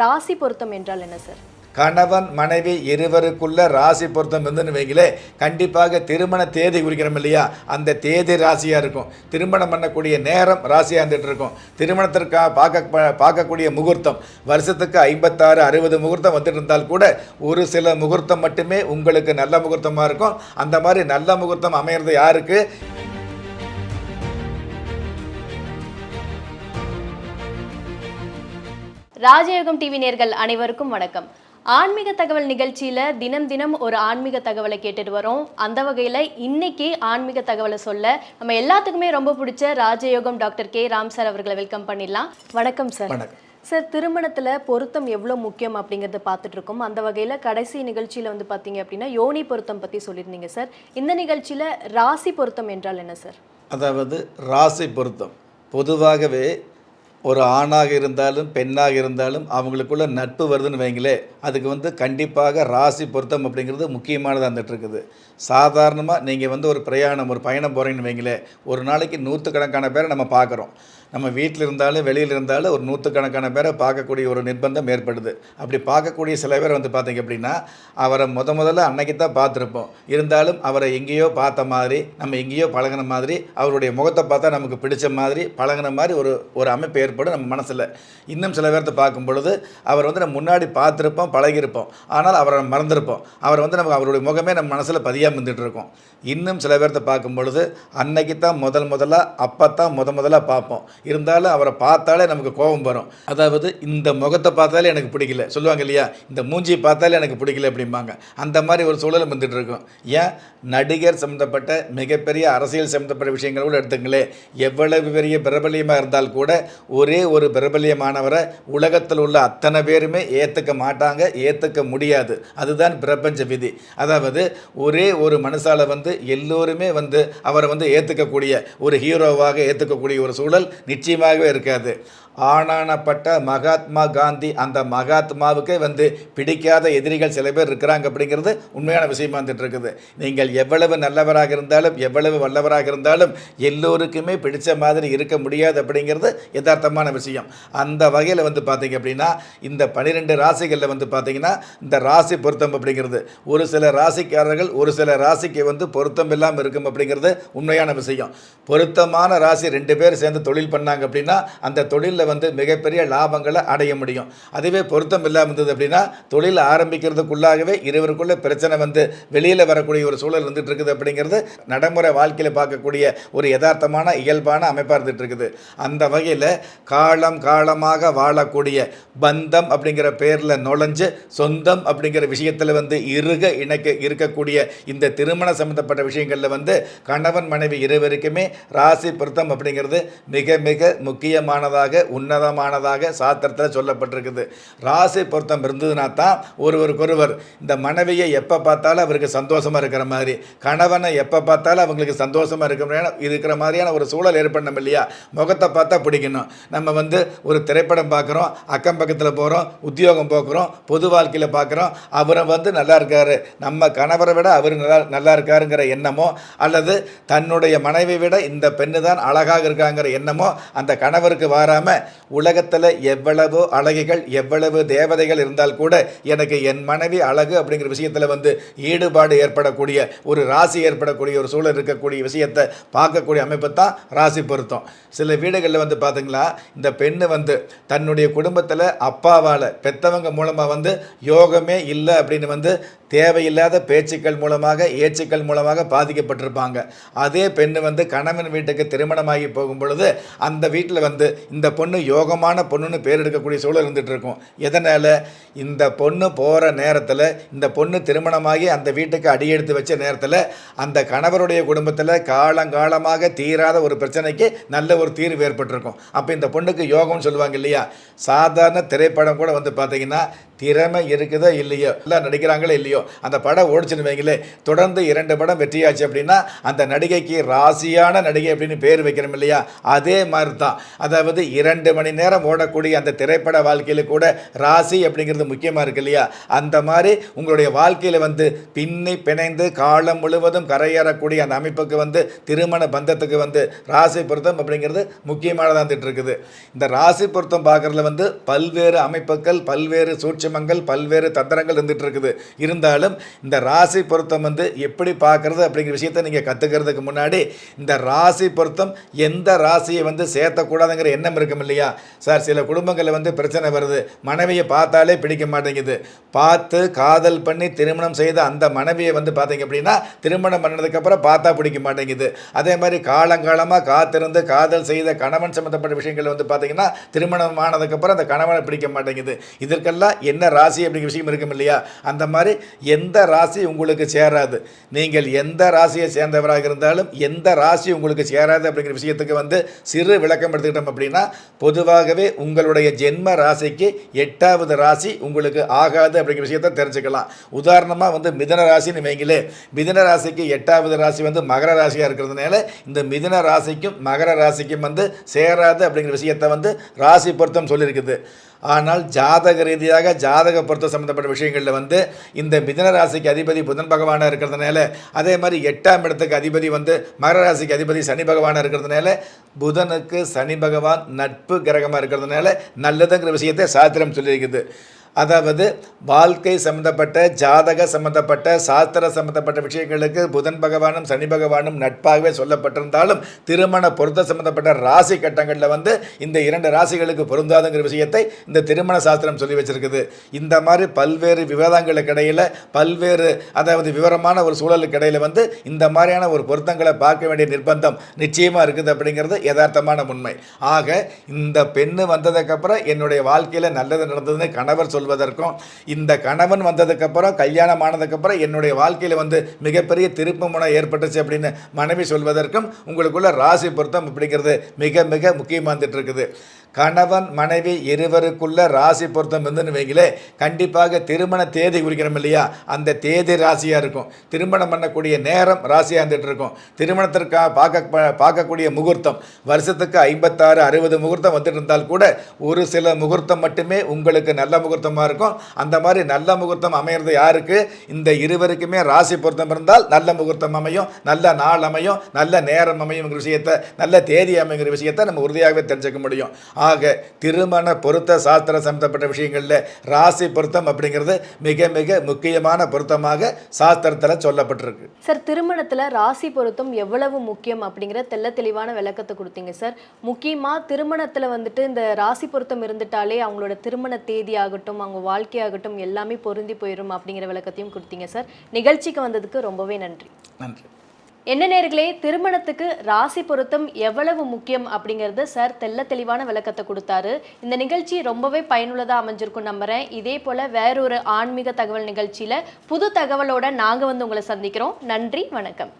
ராசி பொருத்தம் என்றால் என்ன சார்? கணவன் மனைவி இருவருக்குள்ள ராசி பொருத்தம் இருந்துன்னு வைங்களே கண்டிப்பாக திருமண தேதி குறிக்கிறோம் இல்லையா? அந்த தேதி ராசியாக இருக்கும். திருமணம் பண்ணக்கூடிய நேரம் ராசியாக இருந்துட்டு இருக்கும். திருமணத்திற்காக பார்க்க பார்க்கக்கூடிய முகூர்த்தம் வருஷத்துக்கு ஐம்பத்தாறு அறுபது முகூர்த்தம் வந்துட்டு இருந்தால் கூட ஒரு சில முகூர்த்தம் மட்டுமே உங்களுக்கு நல்ல முகூர்த்தமாக இருக்கும். அந்த மாதிரி நல்ல முகூர்த்தம் அமையிறது யாருக்கு? ராஜயோகம் டிவி நேர்கள் அனைவருக்கும் வணக்கம். ஆன்மீக தகவல் நிகழ்ச்சியில தினம் தினம் ஒரு ஆன்மீக தகவலை கேட்டுட்டு வரோம். அந்த வகையில இன்னைக்கு ஆன்மீக தகவலை சொல்ல நம்ம எல்லாத்துக்குமே ரொம்ப பிடிச்ச ராஜயோகம் டாக்டர் கே. ராம் சார் அவர்களை வெல்கம் பண்ணிடலாம். வணக்கம் சார். சார் திருமணத்துல பொருத்தம் எவ்வளோ முக்கியம் அப்படிங்கறத பார்த்துட்டு இருக்கோம். அந்த வகையில கடைசி நிகழ்ச்சியில வந்து பாத்தீங்க அப்படின்னா யோனி பொருத்தம் பத்தி சொல்லியிருந்தீங்க சார். இந்த நிகழ்ச்சியில ராசி பொருத்தம் என்றால் என்ன சார்? அதாவது ராசி பொருத்தம். பொதுவாகவே ஒரு ஆணாக இருந்தாலும் பெண்ணாக இருந்தாலும் அவங்களுக்குள்ள நட்பு வருதுன்னு வைங்களே அதுக்கு வந்து கண்டிப்பாக ராசி பொருத்தம் அப்படிங்கிறது முக்கியமானதாக இருந்துட்டு இருக்குது சாதாரணமாக நீங்கள் வந்து ஒரு பிரயாணம் ஒரு பயணம் போகிறீங்கன்னு வைங்களே ஒரு நாளைக்கு நூற்றுக்கணக்கான பேரை நம்ம பார்க்குறோம். நம்ம வீட்டில் இருந்தாலும் வெளியில் இருந்தாலும் ஒரு நூற்றுக்கணக்கான பேரை பார்க்கக்கூடிய ஒரு நிர்பந்தம் ஏற்படுது. அப்படி பார்க்கக்கூடிய சில பேர் வந்து பார்த்தீங்க அப்படின்னா அவரை முத முதல்ல அன்னைக்கு தான் பார்த்துருப்போம். இருந்தாலும் அவரை எங்கேயோ பார்த்த மாதிரி நம்ம எங்கேயோ பழகின மாதிரி அவருடைய முகத்தை பார்த்தா நமக்கு பிடிச்ச மாதிரி பழகின மாதிரி ஒரு ஒரு அமைப்பு ஏற்படும் நம்ம மனசில். இன்னும் சில பேர்த்த பார்க்கும் பொழுது அவர் வந்து நம்ம முன்னாடி பார்த்துருப்போம் பழகியிருப்போம். ஆனால் அவரை மறந்துருப்போம். அவர் வந்து நமக்கு அவருடைய முகமே நம்ம மனசில் பதியாக வந்துட்டுருக்கோம் இன்னும் சில பேர்த்த பார்க்கும் பொழுது அன்னைக்கு தான் முதல் முதலாக அப்போ தான் முத முதலாக பார்ப்போம். இருந்தாலும் அவரை பார்த்தாலே நமக்கு கோபம் வரும். அதாவது இந்த முகத்தை பார்த்தாலே எனக்கு பிடிக்கல. சொல்லுவாங்க இல்லையா? இந்த மூஞ்சியை பார்த்தாலே எனக்கு பிடிக்கல அப்படிம்பாங்க. அந்த மாதிரி ஒரு சூழல் வந்துட்டு இருக்கும். ஏன்? நடிகர் சம்மந்தப்பட்ட மிகப்பெரிய அரசியல் சம்மந்தப்பட்ட விஷயங்கள் கூட எடுத்துங்களேன் எவ்வளவு பெரிய பிரபலியமாக இருந்தால் கூட ஒரே ஒரு பிரபலியமானவரை உலகத்தில் உள்ள அத்தனை பேருமே ஏற்றுக்க மாட்டாங்க ஏற்றுக்க முடியாது. அதுதான் பிரபஞ்ச விதி. அதாவது ஒரே ஒரு மனுஷால் வந்து எல்லோருமே வந்து அவரை வந்து ஏற்றுக்கக்கூடிய ஒரு ஹீரோவாக ஏற்றுக்கக்கூடிய ஒரு சூழல் நிச்சயமாகவே இருக்காது. ஆனானப்பட்ட மகாத்மா காந்தி அந்த மகாத்மாவுக்கே வந்து பிடிக்காத எதிரிகள் சில பேர் இருக்கிறாங்க அப்படிங்கிறது உண்மையான விஷயமா வந்துட்டு இருக்குது. நீங்கள் எவ்வளவு நல்லவராக இருந்தாலும் எவ்வளவு வல்லவராக இருந்தாலும் எல்லோருக்குமே பிடிச்ச மாதிரி இருக்க முடியாது அப்படிங்கிறது யதார்த்தமான விஷயம். அந்த வகையில் வந்து பார்த்தீங்க அப்படின்னா இந்த பன்னிரெண்டு ராசிகளில் வந்து பார்த்தீங்கன்னா இந்த ராசி பொருத்தம் அப்படிங்கிறது. ஒரு சில ராசிக்காரர்கள் ஒரு சில ராசிக்கு வந்து பொருத்தம் இல்லாமல் இருக்கும் அப்படிங்கிறது உண்மையான விஷயம். பொருத்தமான ராசி ரெண்டு பேர் சேர்ந்து தொழில் பண்ணாங்க அப்படின்னா அந்த தொழிலில் வந்து மிகப்பெரிய லாபங்களை அடைய முடியும். அதுவே பொருத்தம் இல்லாமல் இருந்தது அப்படின்னா தொழில் ஆரம்பிக்கிறதுக்குள்ளாகவே இருவருக்குள்ள பிரச்சனை வந்து வெளியில் வரக்கூடிய ஒரு சூழல் இருந்துகிட்டு இருக்குது அப்படிங்கிறது நடைமுறை வாழ்க்கையில் பார்க்கக்கூடிய ஒரு யதார்த்தமான இயல்பான அமைப்பாக இருந்துகிட்டு இருக்குது. அந்த வகையில் காலம் காலமாக வாழக்கூடிய பந்தம் அப்படிங்கிற பேரில் நுழைஞ்சு சொந்தம் அப்படிங்கிற விஷயத்தில் வந்து இருக இணைக்க இருக்கக்கூடிய இந்த திருமண சம்பந்தப்பட்ட விஷயங்களில் வந்து கணவன் மனைவி இருவருக்குமே ராசி பொருத்தம் அப்படிங்கிறது மிக மிக முக்கியமானதாக உன்னதமானதாக சாத்திரத்தில் சொல்லப்பட்டிருக்குது. ராசி பொருத்தம் இருந்ததுனா தான் ஒருவருக்கொருவர் இந்த மனைவியை எப்போ பார்த்தாலும் அவருக்கு சந்தோஷமாக இருக்கிற மாதிரி கணவனை எப்போ பார்த்தாலும் அவங்களுக்கு சந்தோஷமாக இருக்கிற இருக்கிற மாதிரியான ஒரு சூழல் ஏற்படணும் இல்லையா? முகத்தை பார்த்தா பிடிக்கணும். நம்ம வந்து ஒரு திரைப்படம் பார்க்குறோம் அக்கம் பக்கத்தில் போகிறோம் உத்தியோகம் பார்க்குறோம் பொது வாழ்க்கையில் பார்க்குறோம் அவரை வந்து நல்லா இருக்காரு. நம்ம கணவரை விட அவர் நல்லா நல்லா இருக்காருங்கிற எண்ணமோ அல்லது தன்னுடைய மனைவி விட இந்த பெண்ணு தான் அழகாக இருக்காங்கிற எண்ணமோ அந்த கணவருக்கு வாராமல் உலகத்தில் எவ்வளவோ அழகிகள் எவ்வளவு தேவதைகள் இருந்தால் கூட எனக்கு என் மனைவி அழகு அப்படிங்கிற விஷயத்தில் வந்து ஈடுபாடு ஏற்படக்கூடிய ஒரு ராசி ஏற்படக்கூடிய ஒரு சூழல் இருக்கக்கூடிய விஷயத்தை பார்க்கக்கூடிய அமைப்பு தான் ராசி பொருத்தம். சில வீடுகளில் வந்து பார்த்தீங்களா இந்த பெண்ணு வந்து தன்னுடைய குடும்பத்தில் அப்பாவால் பெத்தவங்க மூலமாக வந்து யோகமே இல்லை அப்படின்னு வந்து தேவையில்லாத பேச்சுக்கள் மூலமாக ஏச்சுக்கள் மூலமாக பாதிக்கப்பட்டிருப்பாங்க. அதே பெண்ணு வந்து கணவன் வீட்டுக்கு திருமணமாகி போகும் பொழுது அந்த வீட்டில் வந்து இந்த பொண்ணு யோகமான பொண்ணுன்னு பேர் எடுக்கக்கூடிய சூழல் இருந்துகிட்டு இருக்கும் எதனால்? இந்த பொண்ணு போகிற நேரத்தில் இந்த பொண்ணு திருமணமாகி அந்த வீட்டுக்கு அடியெடுத்து வச்ச நேரத்தில் அந்த கணவருடைய குடும்பத்தில் காலங்காலமாக தீராத ஒரு பிரச்சனைக்கு நல்ல ஒரு தீர்வு ஏற்பட்டிருக்கும். அப்போ இந்த பொண்ணுக்கு யோகம்னு சொல்லுவாங்க இல்லையா? சாதாரண திரைப்படம் கூட வந்து பார்த்தீங்கன்னா திறமை இருக்குதோ இல்லையோ? எல்லாம் நடிக்கிறாங்களோ இல்லையோ? அந்த படம் ஓடிச்சுன்னு வைங்களே தொடர்ந்து இரண்டு படம் வெற்றியாச்சு அப்படின்னா அந்த நடிகைக்கு ராசியான நடிகை அப்படின்னு பேர் வைக்கிறோம் இல்லையா? அதே மாதிரி தான் அதாவது இரண்டு மணி நேரம் ஓடக்கூடிய அந்த திரைப்பட வாழ்க்கையில் கூட ராசி அப்படிங்கிறது முக்கியமாக இருக்கு இல்லையா? அந்த மாதிரி உங்களுடைய வாழ்க்கையில் வந்து பின்னி பிணைந்து காலம் முழுவதும் கரையேறக்கூடிய அந்த அமைப்புக்கு வந்து திருமண பந்தத்துக்கு வந்து ராசி பொருத்தம் அப்படிங்கிறது முக்கியமானதாக இருந்துட்டு இருக்குது இந்த ராசி பொருத்தம் பார்க்குறதுல வந்து பல்வேறு அமைப்புகள் பல்வேறு சூட்சமங்கள் பல்வேறு தந்திரங்கள் இருந்துகிட்டு இருக்குது இருந்தாலும் இந்த ராசி பொருத்தம் வந்து எப்படி பார்க்குறது அப்படிங்கிற விஷயத்தை நீங்கள் கற்றுக்கிறதுக்கு முன்னாடி இந்த ராசி பொருத்தம் எந்த ராசியை வந்து சேர்த்தக்கூடாதுங்கிற எண்ணம் இருக்கும் இல்லையா? சார் சில குடும்பங்களில் வந்து பிரச்சனை வருது. மனைவியை பார்த்தாலே பிடிக்க மாட்டேங்குது. பார்த்து காதல் பண்ணி திருமணம் செய்த அந்த மனைவியை வந்து பார்த்தீங்க அப்படின்னா திருமணம் பண்ணதுக்கப்புறம் பார்த்தா பிடிக்க மாட்டேங்குது. அதே மாதிரி காலங்காலமாக காத்திருந்து காதல் செய்த கணவன் சம்மந்தப்பட்ட விஷயங்கள் வந்து பார்த்தீங்கன்னா திருமணம் ஆனதுக்கப்புறம் அந்த கணவனை பிடிக்க மாட்டேங்குது. இதற்கெல்லாம் என்ன ராசி அப்படிங்கிற விஷயம் இருக்கும் இல்லையா? அந்த மாதிரி எந்த ராசி உங்களுக்கு சேராது? நீங்கள் எந்த ராசியை சேர்ந்தவராக இருந்தாலும் எந்த ராசி உங்களுக்கு சேராது அப்படிங்கிற விஷயத்துக்கு வந்து சிறு விளக்கம் எடுத்துக்கிட்டோம் அப்படின்னா பொதுவாகவே உங்களுடைய ஜென்ம ராசிக்கு எட்டாவது ராசி உங்களுக்கு ஆகாது அப்படிங்கிற விஷயத்தை தெரிஞ்சுக்கலாம். உதாரணமாக வந்து மிதன ராசின்னு வைங்களே மிதன ராசிக்கு எட்டாவது ராசி வந்து மகர ராசியாக இருக்கிறதுனால இந்த மிதன ராசிக்கும் மகர ராசிக்கும் வந்து சேராது அப்படிங்கிற விஷயத்தை வந்து ராசி பொருத்தம் சொல்லியிருக்குது. ஆனால் ஜாதக ரீதியாக ஜாதக பொருத்த சம்மந்தப்பட்ட விஷயங்களில் வந்து இந்த மிதன ராசிக்கு அதிபதி புதன் பகவானாக இருக்கிறதுனால அதே மாதிரி எட்டாம் இடத்துக்கு அதிபதி வந்து மகர ராசிக்கு அதிபதி சனி பகவானாக இருக்கிறதுனால புதனுக்கு சனி பகவான் நட்பு கிரகமாக இருக்கிறதுனால நல்லதுங்கிற விஷயத்தை சாத்திரம் சொல்லியிருக்குது. அதாவது வாழ்க்கை சம்பந்தப்பட்ட ஜாதக சம்பந்தப்பட்ட சாஸ்திர சம்பந்தப்பட்ட விஷயங்களுக்கு புதன் பகவானும் சனி பகவானும் நட்பாகவே சொல்லப்பட்டிருந்தாலும் திருமண பொருத்த சம்பந்தப்பட்ட ராசி கட்டங்களில் வந்து இந்த இரண்டு ராசிகளுக்கு பொருந்தாதுங்கிற விஷயத்தை இந்த திருமண சாஸ்திரம் சொல்லி வச்சிருக்குது. இந்த மாதிரி பல்வேறு விவாதங்களுக்கு இடையில் பல்வேறு அதாவது விவரமான ஒரு சூழலுக்கு இடையில் வந்து இந்த மாதிரியான ஒரு பொருத்தங்களை பார்க்க வேண்டிய நிர்பந்தம் நிச்சயமாக இருக்குது அப்படிங்கிறது யதார்த்தமான உண்மை. ஆக இந்த பெண்ணு வந்ததுக்கப்புறம் என்னுடைய வாழ்க்கையில் நல்லது நடந்ததுன்னு கணவர் சொல்வதற்கும் இந்த கணவன் வந்ததுக்கப்புறம் கல்யாணம் ஆனதுக்கப்புறம் என்னுடைய வாழ்க்கையில் வந்து மிகப்பெரிய திருப்பு முனை ஏற்பட்டுச்சு அப்படின்னு மனைவி சொல்வதற்கும் உங்களுக்குள்ள ராசி பொருத்தம் அப்படிங்கிறது மிக மிக முக்கியமாக இருந்துட்டு இருக்குது. கணவன் மனைவி இருவருக்குள்ள ராசி பொருத்தம் இருந்துன்னு வைங்களே கண்டிப்பாக திருமண தேதி குறிக்கிறோம் இல்லையா? அந்த தேதி ராசியாக இருக்கும். திருமணம் பண்ணக்கூடிய நேரம் ராசியாக இருந்துட்டு இருக்கும். திருமணத்திற்காக பார்க்க பார்க்கக்கூடிய முகூர்த்தம் வருஷத்துக்கு ஐம்பத்தாறு அறுபது முகூர்த்தம் வந்துட்டு இருந்தால் கூட ஒரு சில முகூர்த்தம் மட்டுமே உங்களுக்கு நல்ல முகூர்த்தமாக இருக்கும். அந்த மாதிரி நல்ல முகூர்த்தம் அமையிறது யாருக்கு? இந்த இருவருக்குமே ராசி பொருத்தம் இருந்தால் நல்ல முகூர்த்தம் அமையும் நல்ல நாள் அமையும் நல்ல நேரம் அமையும் விஷயத்தை நல்ல தேதி அமைங்கிற விஷயத்தை நம்ம உறுதியாகவே தெரிஞ்சுக்க முடியும். ஆக திருமண பொருத்த சாஸ்திர சம்பந்தப்பட்ட விஷயங்களில் ராசி பொருத்தம் அப்படிங்கிறது மிக மிக முக்கியமான பொருத்தமாக சாஸ்திரத்தில் சொல்லப்பட்டிருக்கு. சார் திருமணத்துல ராசி பொருத்தம் எவ்வளவு முக்கியம் அப்படிங்கிற தெள்ள தெளிவான விளக்கத்தை கொடுத்தீங்க சார். முக்கியமா திருமணத்துல வந்துட்டு இந்த ராசி பொருத்தம் இருந்துட்டாலே அவங்களோட திருமண தேதி ஆகட்டும் அவங்க வாழ்க்கையாகட்டும் எல்லாமே பொருந்தி போயிடும் அப்படிங்கிற விளக்கத்தையும் கொடுத்தீங்க சார். நிகழ்ச்சிக்கு வந்ததுக்கு ரொம்பவே நன்றி. நன்றி. என்ன நேர்களே திருமணத்துக்கு ராசி பொருத்தம் எவ்வளவு முக்கியம் அப்படிங்கிறது சார் தெள்ள தெளிவான விளக்கத்தை கொடுத்தாரு. இந்த நிகழ்ச்சி ரொம்பவே பயனுள்ளதாக அமைஞ்சிருக்கும் நம்புறேன். இதே போல வேறொரு ஆன்மீக தகவல் நிகழ்ச்சியில புது தகவலோட நாங்கள் வந்து உங்களை சந்திக்கிறோம். நன்றி வணக்கம்.